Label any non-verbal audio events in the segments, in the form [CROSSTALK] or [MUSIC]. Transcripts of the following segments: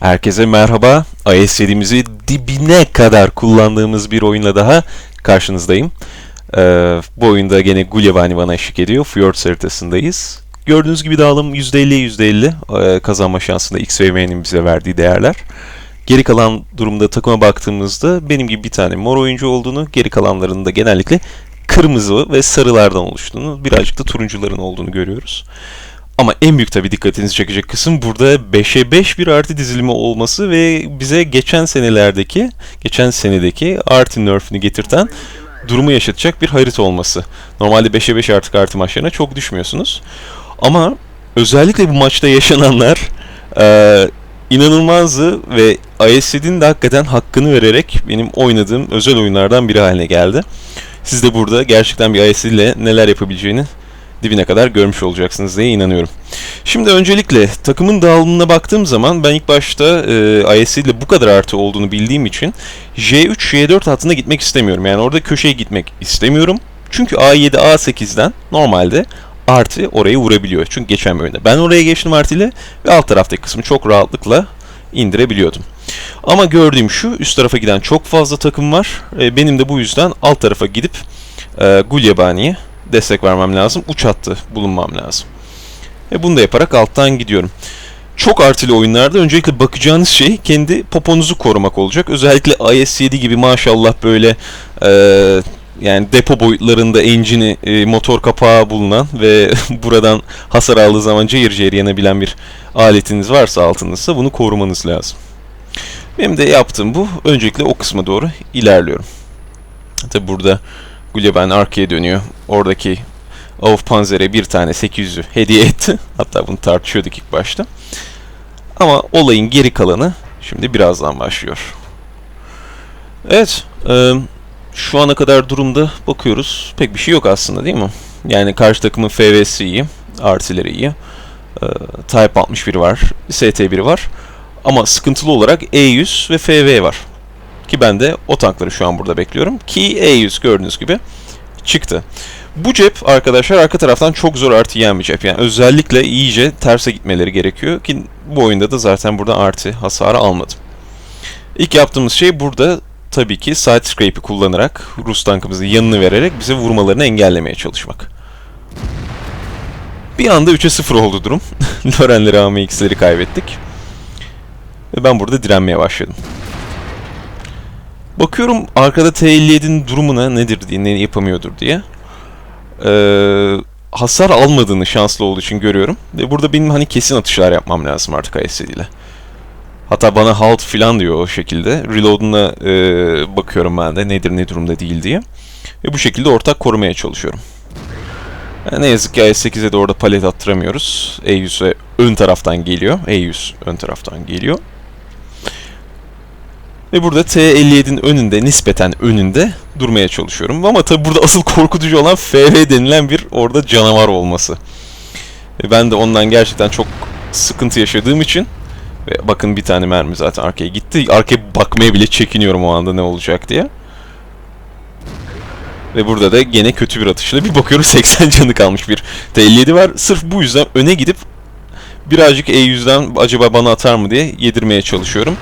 Herkese merhaba. iOS serimizi dibine kadar kullandığımız bir oyunla daha karşınızdayım. Ee, bu oyunda gene Gulyabani bana eşlik ediyor. Fjords haritasındayız. Gördüğünüz gibi dağılım %50'ye %50 ee, kazanma şansında X ve M'nin bize verdiği değerler. Geri kalan durumda takıma baktığımızda benim gibi bir tane mor oyuncu olduğunu, geri kalanların da genellikle kırmızı ve sarılardan oluştuğunu, birazcık da turuncuların olduğunu görüyoruz. Ama en büyük tabii dikkatinizi çekecek kısım burada 5'e 5 bir artı dizilimi olması ve bize geçen senelerdeki, geçen senedeki artı nerf'ünü getirten durumu yaşatacak bir harita olması. Normalde 5'e 5 artık artı maçlarına çok düşmüyorsunuz. Ama özellikle bu maçta yaşananlar e, inanılmazdı ve ISC'nin de hakikaten hakkını vererek benim oynadığım özel oyunlardan biri haline geldi. Siz de burada gerçekten bir ISC ile neler yapabileceğini dibine kadar görmüş olacaksınız diye inanıyorum. Şimdi öncelikle takımın dağılımına baktığım zaman ben ilk başta e, ISC ile bu kadar artı olduğunu bildiğim için J3, J4 hattına gitmek istemiyorum. Yani orada köşeye gitmek istemiyorum. Çünkü A7, A8'den normalde artı orayı vurabiliyor. Çünkü geçen bölümde ben oraya geçtim artı ile ve alt taraftaki kısmı çok rahatlıkla indirebiliyordum. Ama gördüğüm şu üst tarafa giden çok fazla takım var. E, benim de bu yüzden alt tarafa gidip e, Gulyabani'ye destek vermem lazım. Uç hattı bulunmam lazım. Ve bunu da yaparak alttan gidiyorum. Çok artılı oyunlarda öncelikle bakacağınız şey kendi poponuzu korumak olacak. Özellikle IS-7 gibi maşallah böyle e, yani depo boyutlarında engine'i, e, motor kapağı bulunan ve [LAUGHS] buradan hasar aldığı zaman cayır cayır yanabilen bir aletiniz varsa altınızda bunu korumanız lazım. Benim de yaptığım bu. Öncelikle o kısma doğru ilerliyorum. Tabi burada Gulliben arkaya dönüyor. Oradaki Auf Panzer'e bir tane 800'ü hediye etti. [LAUGHS] Hatta bunu tartışıyorduk ilk başta. Ama olayın geri kalanı şimdi birazdan başlıyor. Evet, e, şu ana kadar durumda bakıyoruz. Pek bir şey yok aslında değil mi? Yani karşı takımın FV'si iyi, artileri iyi. E, Type 61 var, ST1 var. Ama sıkıntılı olarak E100 ve FV var. Ki ben de o tankları şu an burada bekliyorum. Ki E100 gördüğünüz gibi çıktı. Bu cep arkadaşlar arka taraftan çok zor artı yiyen bir cep. Yani özellikle iyice terse gitmeleri gerekiyor ki bu oyunda da zaten burada artı hasarı almadım. İlk yaptığımız şey burada tabii ki side scrape'i kullanarak Rus tankımızın yanını vererek bize vurmalarını engellemeye çalışmak. Bir anda 3'e 0 oldu durum. [LAUGHS] Loren'leri AMX'leri kaybettik. Ve ben burada direnmeye başladım. Bakıyorum arkada T57'nin durumuna nedir diye, ne yapamıyordur diye. Ee, hasar almadığını şanslı olduğu için görüyorum. Ve burada benim hani kesin atışlar yapmam lazım artık ISD ile. Hatta bana halt filan diyor o şekilde. Reload'una e, bakıyorum ben de nedir ne durumda değil diye. Ve bu şekilde ortak korumaya çalışıyorum. Yani ne yazık ki IS-8'e de orada palet attıramıyoruz. E100'e ön taraftan geliyor. E100 ön taraftan geliyor. Ve burada T57'nin önünde, nispeten önünde durmaya çalışıyorum. Ama tabi burada asıl korkutucu olan FV denilen bir orada canavar olması. Ve ben de ondan gerçekten çok sıkıntı yaşadığım için ve bakın bir tane mermi zaten arkaya gitti. Arkaya bakmaya bile çekiniyorum o anda ne olacak diye. Ve burada da gene kötü bir atışla bir bakıyorum [LAUGHS] 80 canı kalmış bir T57 var. Sırf bu yüzden öne gidip birazcık E100'den acaba bana atar mı diye yedirmeye çalışıyorum.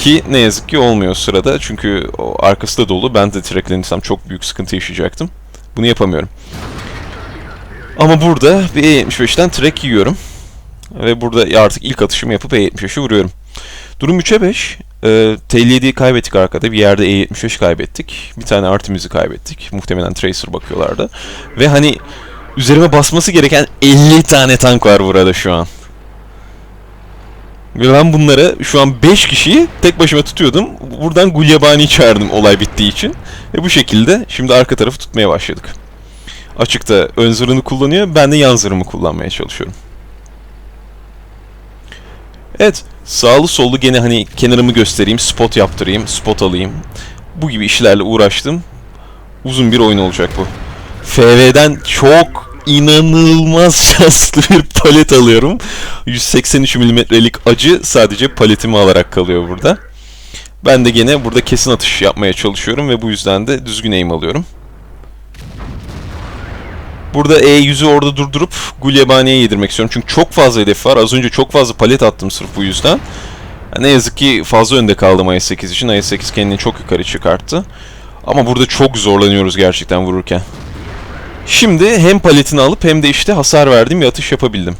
Ki ne yazık ki olmuyor sırada. Çünkü arkası da dolu. Ben de traklenirsem çok büyük sıkıntı yaşayacaktım. Bunu yapamıyorum. Ama burada bir E75'ten track yiyorum. Ve burada artık ilk atışımı yapıp E75'i vuruyorum. Durum 3'e 5. E, T57'yi kaybettik arkada. Bir yerde E75 kaybettik. Bir tane Artemis'i kaybettik. Muhtemelen Tracer bakıyorlardı. Ve hani üzerime basması gereken 50 tane tank var burada şu an. Ben bunları şu an 5 kişiyi tek başıma tutuyordum. Buradan Gulyabani çağırdım olay bittiği için. Ve bu şekilde şimdi arka tarafı tutmaya başladık. Açıkta ön zırhını kullanıyor. Ben de yan zırhımı kullanmaya çalışıyorum. Evet. Sağlı sollu gene hani kenarımı göstereyim, spot yaptırayım, spot alayım. Bu gibi işlerle uğraştım. Uzun bir oyun olacak bu. FV'den çok inanılmaz [LAUGHS] şanslı bir palet alıyorum. 183 milimetrelik acı sadece paletimi alarak kalıyor burada. Ben de gene burada kesin atış yapmaya çalışıyorum ve bu yüzden de düzgün aim alıyorum. Burada E100'ü orada durdurup Gulyabani'ye yedirmek istiyorum. Çünkü çok fazla hedef var. Az önce çok fazla palet attım sırf bu yüzden. Ne yazık ki fazla önde kaldım IS-8 için. IS-8 kendini çok yukarı çıkarttı. Ama burada çok zorlanıyoruz gerçekten vururken. Şimdi hem paletini alıp hem de işte hasar verdiğim bir atış yapabildim.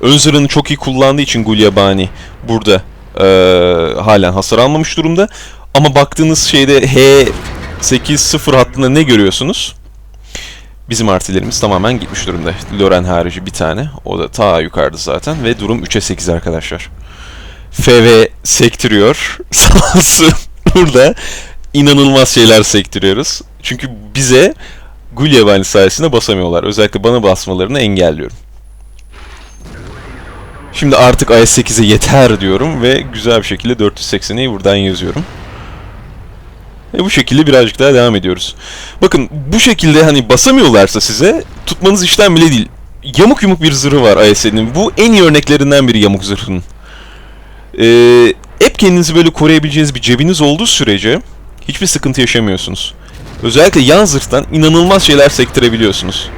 Ön zırhını çok iyi kullandığı için Gulyabani burada eee halen hasar almamış durumda. Ama baktığınız şeyde H80 hattında ne görüyorsunuz? Bizim artilerimiz tamamen gitmiş durumda. Loren harici bir tane. O da ta yukarıda zaten. Ve durum 3'e 8 arkadaşlar. FV sektiriyor. [LAUGHS] Sağ olsun. Burada inanılmaz şeyler sektiriyoruz. Çünkü bize Gulyabani sayesinde basamıyorlar. Özellikle bana basmalarını engelliyorum. Şimdi artık IS-8'e yeter diyorum ve güzel bir şekilde 480'i buradan yazıyorum. Ve bu şekilde birazcık daha devam ediyoruz. Bakın bu şekilde hani basamıyorlarsa size tutmanız işten bile değil. Yamuk yumuk bir zırhı var IS-7'nin. Bu en iyi örneklerinden biri yamuk zırhının. Ee, hep kendinizi böyle koruyabileceğiniz bir cebiniz olduğu sürece hiçbir sıkıntı yaşamıyorsunuz. Özellikle yan zırhtan inanılmaz şeyler sektirebiliyorsunuz.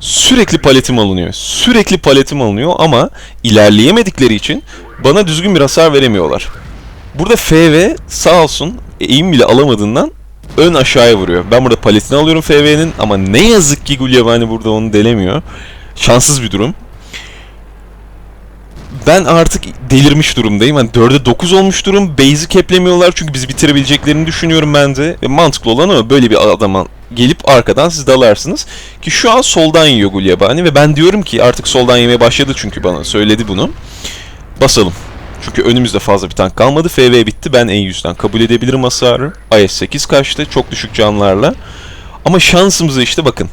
Sürekli paletim alınıyor. Sürekli paletim alınıyor ama ilerleyemedikleri için bana düzgün bir hasar veremiyorlar. Burada FV sağ olsun eğim bile alamadığından ön aşağıya vuruyor. Ben burada paletini alıyorum FV'nin ama ne yazık ki Gulyabani burada onu delemiyor. Şanssız bir durum. Ben artık delirmiş durumdayım. Hani 4'e 9 olmuş durum. Base'i keplemiyorlar çünkü bizi bitirebileceklerini düşünüyorum ben de. Ve mantıklı olan o. Böyle bir adama gelip arkadan siz dalarsınız. Ki şu an soldan yiyor Gulyabani ve ben diyorum ki artık soldan yemeye başladı çünkü bana söyledi bunu. Basalım. Çünkü önümüzde fazla bir tank kalmadı. FV bitti. Ben E100'den kabul edebilirim hasarı. IS-8 kaçtı. Çok düşük canlarla. Ama şansımıza işte bakın.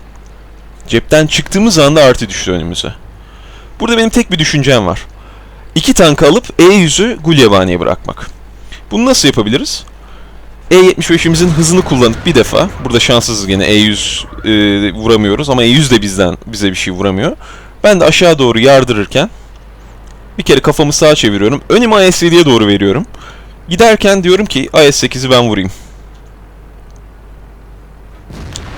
Cepten çıktığımız anda artı düştü önümüze. Burada benim tek bir düşüncem var. İki tank alıp E100'ü Gulyabani'ye bırakmak. Bunu nasıl yapabiliriz? E75'imizin hızını kullanıp bir defa, burada şanssızız gene E100 e, vuramıyoruz ama E100 de bizden bize bir şey vuramıyor. Ben de aşağı doğru yardırırken bir kere kafamı sağa çeviriyorum. Önümü IS-7'ye doğru veriyorum. Giderken diyorum ki IS-8'i ben vurayım.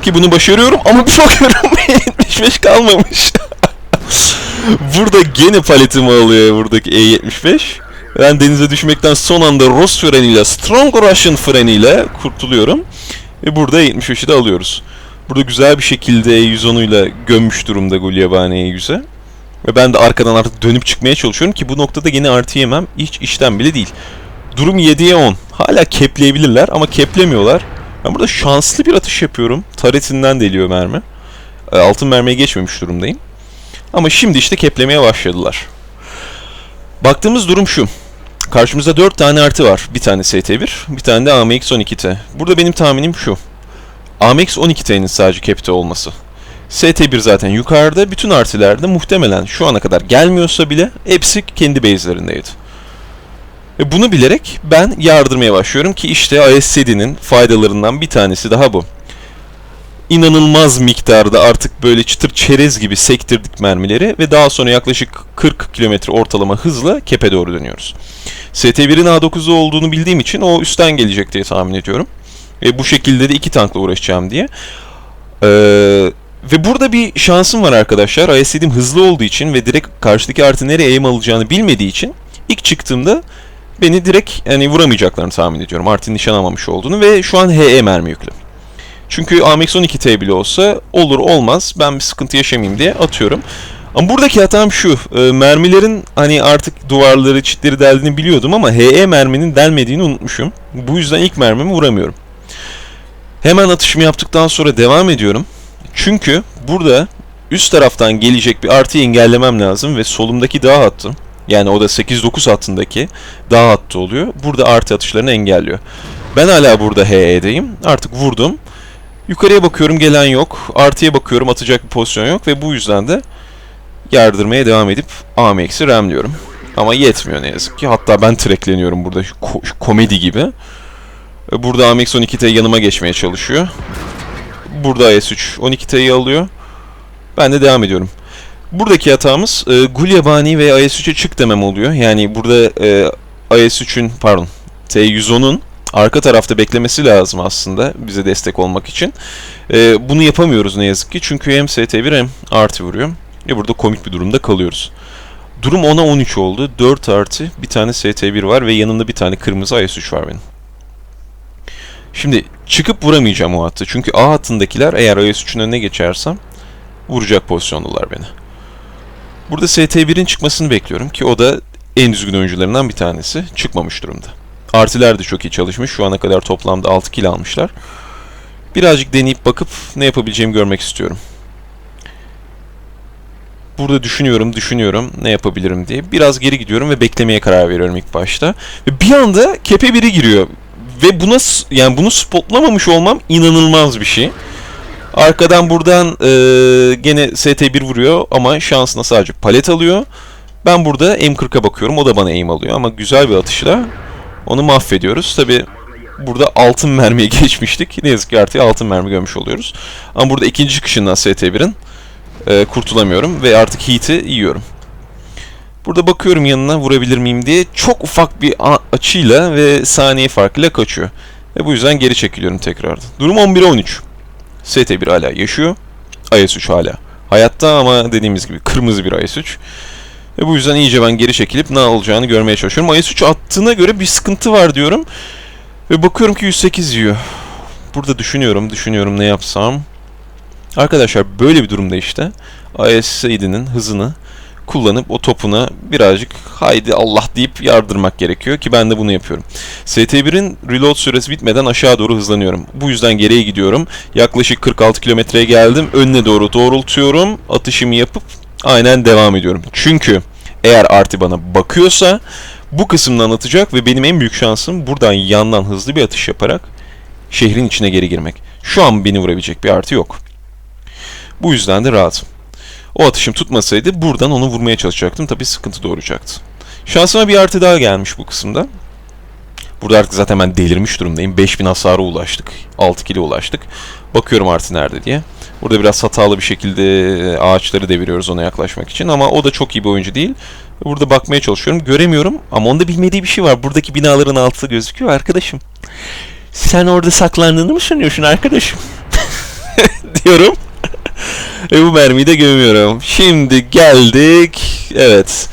Ki bunu başarıyorum ama bir bakıyorum [LAUGHS] 75 kalmamış. Burada gene paletimi alıyor buradaki E75. Ben denize düşmekten son anda Ross freniyle, Strong Russian freniyle kurtuluyorum. Ve burada E75'i de alıyoruz. Burada güzel bir şekilde E110'uyla gömmüş durumda Gulyabani E100'e. Ve ben de arkadan artık dönüp çıkmaya çalışıyorum ki bu noktada yine artı yemem hiç işten bile değil. Durum 7'ye 10. Hala kepleyebilirler ama keplemiyorlar. Ben burada şanslı bir atış yapıyorum. Taretinden deliyor mermi. E, Altın mermiye geçmemiş durumdayım. Ama şimdi işte keplemeye başladılar. Baktığımız durum şu. Karşımızda 4 tane artı var. Bir tane ST1, bir tane de AMX 12T. Burada benim tahminim şu. AMX 12T'nin sadece kepte olması. ST1 zaten yukarıda. Bütün artilerde muhtemelen şu ana kadar gelmiyorsa bile hepsi kendi base'lerindeydi. Ve bunu bilerek ben yardırmaya başlıyorum ki işte IS-7'nin faydalarından bir tanesi daha bu. İnanılmaz miktarda artık böyle çıtır çerez gibi sektirdik mermileri ve daha sonra yaklaşık 40 km ortalama hızla kepe doğru dönüyoruz. ST1'in A9'da olduğunu bildiğim için o üstten gelecek diye tahmin ediyorum. Ve bu şekilde de iki tankla uğraşacağım diye. Ee, ve burada bir şansım var arkadaşlar. IS-7'im hızlı olduğu için ve direkt karşıdaki artı nereye aim alacağını bilmediği için ilk çıktığımda beni direkt yani vuramayacaklarını tahmin ediyorum. Artı nişan almamış olduğunu ve şu an HE mermi yüklü. Çünkü AMX 12T bile olsa olur olmaz ben bir sıkıntı yaşamayayım diye atıyorum. Ama buradaki hatam şu. E, mermilerin hani artık duvarları, çitleri deldiğini biliyordum ama HE merminin delmediğini unutmuşum. Bu yüzden ilk mermimi vuramıyorum. Hemen atışımı yaptıktan sonra devam ediyorum. Çünkü burada üst taraftan gelecek bir artıyı engellemem lazım ve solumdaki dağ hattı yani o da 8-9 hattındaki dağ hattı oluyor. Burada artı atışlarını engelliyor. Ben hala burada HE'deyim. Artık vurdum. Yukarıya bakıyorum gelen yok. Artıya bakıyorum atacak bir pozisyon yok ve bu yüzden de yardırmaya devam edip AMX'i ramliyorum. Ama yetmiyor ne yazık ki. Hatta ben trekleniyorum burada ko- komedi gibi. Burada AMX 12T yanıma geçmeye çalışıyor. Burada IS-3 12T'yi alıyor. Ben de devam ediyorum. Buradaki hatamız e, Gulyabani ve IS-3'e çık demem oluyor. Yani burada e, IS-3'ün pardon T110'un arka tarafta beklemesi lazım aslında bize destek olmak için. E, bunu yapamıyoruz ne yazık ki çünkü hem ST1 hem artı vuruyor. Ve burada komik bir durumda kalıyoruz. Durum 10'a 13 oldu. 4 artı bir tane ST1 var ve yanında bir tane kırmızı IS-3 var benim. Şimdi çıkıp vuramayacağım o hattı. Çünkü A hattındakiler eğer IS-3'ün önüne geçersem vuracak pozisyondalar beni. Burada ST1'in çıkmasını bekliyorum ki o da en düzgün oyuncularından bir tanesi. Çıkmamış durumda. Artiler de çok iyi çalışmış. Şu ana kadar toplamda 6 kill almışlar. Birazcık deneyip bakıp ne yapabileceğimi görmek istiyorum. Burada düşünüyorum, düşünüyorum ne yapabilirim diye. Biraz geri gidiyorum ve beklemeye karar veriyorum ilk başta. Ve bir anda kepe biri giriyor. Ve buna yani bunu spotlamamış olmam inanılmaz bir şey. Arkadan buradan eee, gene ST1 vuruyor ama şansına sadece palet alıyor. Ben burada M40'a bakıyorum. O da bana aim alıyor ama güzel bir atışla onu mahvediyoruz. Tabi burada altın mermiye [LAUGHS] geçmiştik. Ne yazık ki artık altın mermi görmüş oluyoruz. Ama burada ikinci çıkışından ST1'in e, kurtulamıyorum ve artık heat'i yiyorum. Burada bakıyorum yanına vurabilir miyim diye çok ufak bir açıyla ve saniye farkıyla kaçıyor. Ve bu yüzden geri çekiliyorum tekrardan. Durum 11'e 13. ST1 hala yaşıyor. IS-3 hala hayatta ama dediğimiz gibi kırmızı bir IS-3. Ve bu yüzden iyice ben geri çekilip ne olacağını görmeye çalışıyorum. IS-3 attığına göre bir sıkıntı var diyorum. Ve bakıyorum ki 108 yiyor. Burada düşünüyorum, düşünüyorum ne yapsam. Arkadaşlar böyle bir durumda işte IS-7'nin hızını kullanıp o topuna birazcık haydi Allah deyip yardırmak gerekiyor ki ben de bunu yapıyorum. ST1'in reload süresi bitmeden aşağı doğru hızlanıyorum. Bu yüzden geriye gidiyorum. Yaklaşık 46 kilometreye geldim. Önüne doğru doğrultuyorum. Atışımı yapıp aynen devam ediyorum. Çünkü eğer Arti bana bakıyorsa bu kısımdan atacak ve benim en büyük şansım buradan yandan hızlı bir atış yaparak şehrin içine geri girmek. Şu an beni vurabilecek bir artı yok. Bu yüzden de rahatım. O atışım tutmasaydı buradan onu vurmaya çalışacaktım. Tabii sıkıntı doğuracaktı. Şansıma bir artı daha gelmiş bu kısımda. Burada artık zaten ben delirmiş durumdayım. 5000 hasara ulaştık. 6 kilo ulaştık. Bakıyorum artı nerede diye. Burada biraz hatalı bir şekilde ağaçları deviriyoruz ona yaklaşmak için. Ama o da çok iyi bir oyuncu değil. Burada bakmaya çalışıyorum. Göremiyorum ama onda bilmediği bir şey var. Buradaki binaların altı gözüküyor arkadaşım. Sen orada saklandığını mı sanıyorsun arkadaşım? [LAUGHS] diyorum. Ve bu mermiyi de gömüyorum. Şimdi geldik. Evet.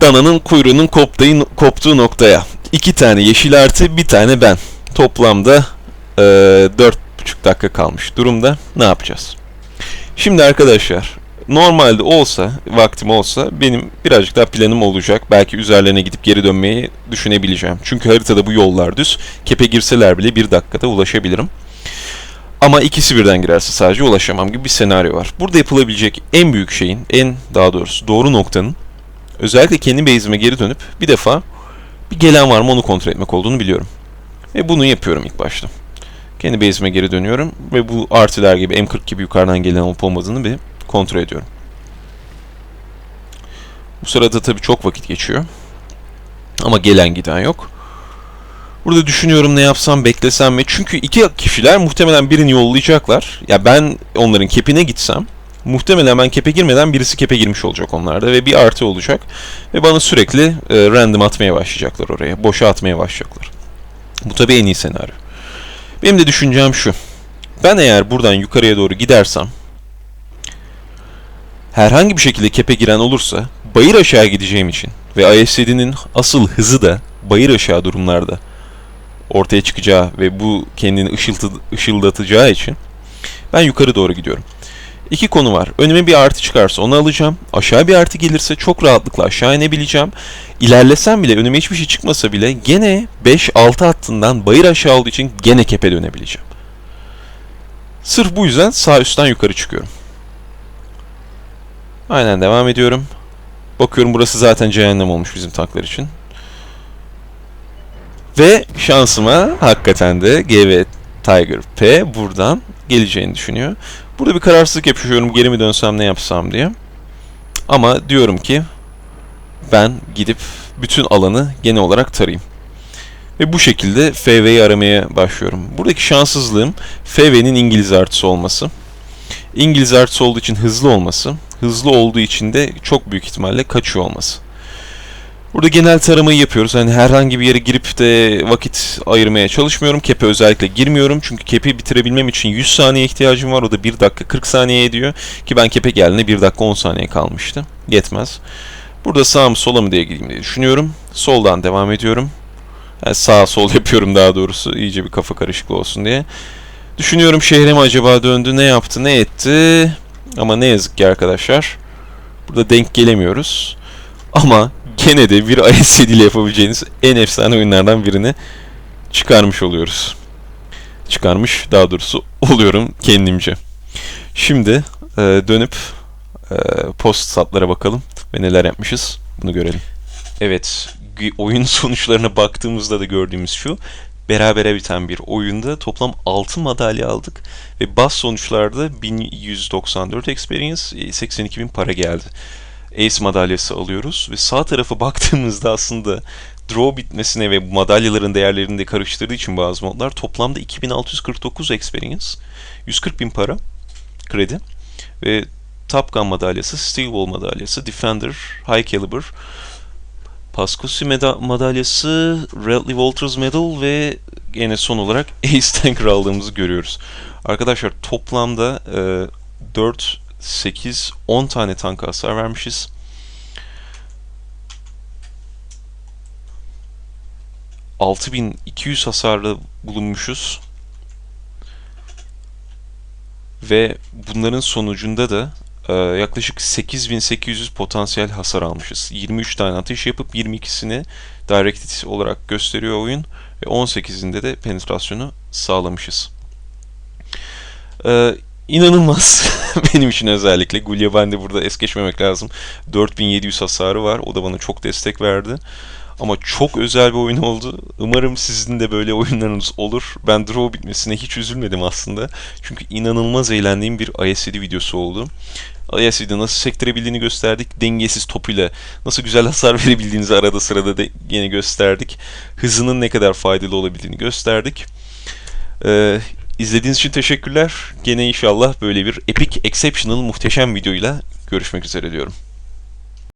Dananın kuyruğunun koptuğu noktaya. İki tane yeşil artı bir tane ben. Toplamda e, dört buçuk dakika kalmış durumda. Ne yapacağız? Şimdi arkadaşlar normalde olsa vaktim olsa benim birazcık daha planım olacak. Belki üzerlerine gidip geri dönmeyi düşünebileceğim. Çünkü haritada bu yollar düz. Kepe girseler bile bir dakikada ulaşabilirim. Ama ikisi birden girerse sadece ulaşamam gibi bir senaryo var. Burada yapılabilecek en büyük şeyin, en daha doğrusu doğru noktanın özellikle kendi base'ime geri dönüp bir defa bir gelen var mı onu kontrol etmek olduğunu biliyorum. Ve bunu yapıyorum ilk başta. Kendi base'ime geri dönüyorum ve bu artılar gibi M40 gibi yukarıdan gelen olup olmadığını bir kontrol ediyorum. Bu sırada tabii çok vakit geçiyor. Ama gelen giden yok. Burada düşünüyorum ne yapsam beklesem mi? Çünkü iki kişiler muhtemelen birini yollayacaklar. Ya ben onların kepine gitsem muhtemelen ben kepe girmeden birisi kepe girmiş olacak onlarda ve bir artı olacak. Ve bana sürekli e, random atmaya başlayacaklar oraya. Boşa atmaya başlayacaklar. Bu tabii en iyi senaryo. Benim de düşüncem şu. Ben eğer buradan yukarıya doğru gidersem herhangi bir şekilde kepe giren olursa bayır aşağı gideceğim için ve IS-7'nin asıl hızı da bayır aşağı durumlarda ortaya çıkacağı ve bu kendini ışıltı, ışıldatacağı için ben yukarı doğru gidiyorum. İki konu var. Önüme bir artı çıkarsa onu alacağım. Aşağı bir artı gelirse çok rahatlıkla aşağı inebileceğim. İlerlesem bile önüme hiçbir şey çıkmasa bile gene 5-6 hattından bayır aşağı olduğu için gene kepe dönebileceğim. Sırf bu yüzden sağ üstten yukarı çıkıyorum. Aynen devam ediyorum. Bakıyorum burası zaten cehennem olmuş bizim tanklar için. Ve şansıma hakikaten de GV Tiger P buradan geleceğini düşünüyor. Burada bir kararsızlık yapıyorum geri mi dönsem ne yapsam diye. Ama diyorum ki ben gidip bütün alanı genel olarak tarayayım. Ve bu şekilde FV'yi aramaya başlıyorum. Buradaki şanssızlığım FV'nin İngiliz artısı olması. İngiliz artısı olduğu için hızlı olması. Hızlı olduğu için de çok büyük ihtimalle kaçıyor olması. Burada genel taramayı yapıyoruz. Hani herhangi bir yere girip de vakit ayırmaya çalışmıyorum. Kepe özellikle girmiyorum. Çünkü kepi bitirebilmem için 100 saniye ihtiyacım var. O da 1 dakika 40 saniye ediyor. Ki ben kepe geldiğinde 1 dakika 10 saniye kalmıştı. Yetmez. Burada sağ mı sola mı diye gideyim diye düşünüyorum. Soldan devam ediyorum. Yani sağ sol yapıyorum daha doğrusu. iyice bir kafa karışıklığı olsun diye. Düşünüyorum şehre mi acaba döndü, ne yaptı, ne etti. Ama ne yazık ki arkadaşlar. Burada denk gelemiyoruz. Ama gene de bir [LAUGHS] ISD ile yapabileceğiniz en efsane oyunlardan birini çıkarmış oluyoruz. Çıkarmış daha doğrusu [LAUGHS] oluyorum kendimce. Şimdi e, dönüp e, post statlara bakalım ve neler yapmışız bunu görelim. Evet, oyun [LAUGHS] sonuçlarına baktığımızda da gördüğümüz şu. Berabere biten bir oyunda toplam 6 madalya aldık ve bas sonuçlarda 1194 experience, e, 82.000 para geldi. Ace madalyası alıyoruz ve sağ tarafa [LAUGHS] baktığımızda aslında draw bitmesine ve madalyaların değerlerini de karıştırdığı için bazı modlar toplamda 2649 experience, 140.000 para kredi ve Top Gun madalyası, Steel Wall madalyası, Defender, High Caliber, Pascusi meda- madalyası, Radley Walters Medal ve yine son olarak [LAUGHS] Ace Tanker aldığımızı görüyoruz. Arkadaşlar toplamda e, 4, 8, 10 tane tanka hasar vermişiz. ...6200 hasarlı bulunmuşuz. Ve bunların sonucunda da e, yaklaşık 8800 potansiyel hasar almışız. 23 tane atış yapıp 22'sini direct olarak gösteriyor oyun ve 18'inde de penetrasyonu sağlamışız. Ee, inanılmaz [LAUGHS] benim için özellikle. Gulyabani burada es geçmemek lazım. 4700 hasarı var. O da bana çok destek verdi. Ama çok özel bir oyun oldu. Umarım sizin de böyle oyunlarınız olur. Ben draw bitmesine hiç üzülmedim aslında. Çünkü inanılmaz eğlendiğim bir ISD videosu oldu. ISD'de nasıl sektirebildiğini gösterdik. Dengesiz topuyla nasıl güzel hasar [LAUGHS] verebildiğinizi arada sırada da yine gösterdik. Hızının ne kadar faydalı olabildiğini gösterdik. Ee, izlediğiniz için teşekkürler. Gene inşallah böyle bir epic, exceptional, muhteşem videoyla görüşmek üzere diyorum.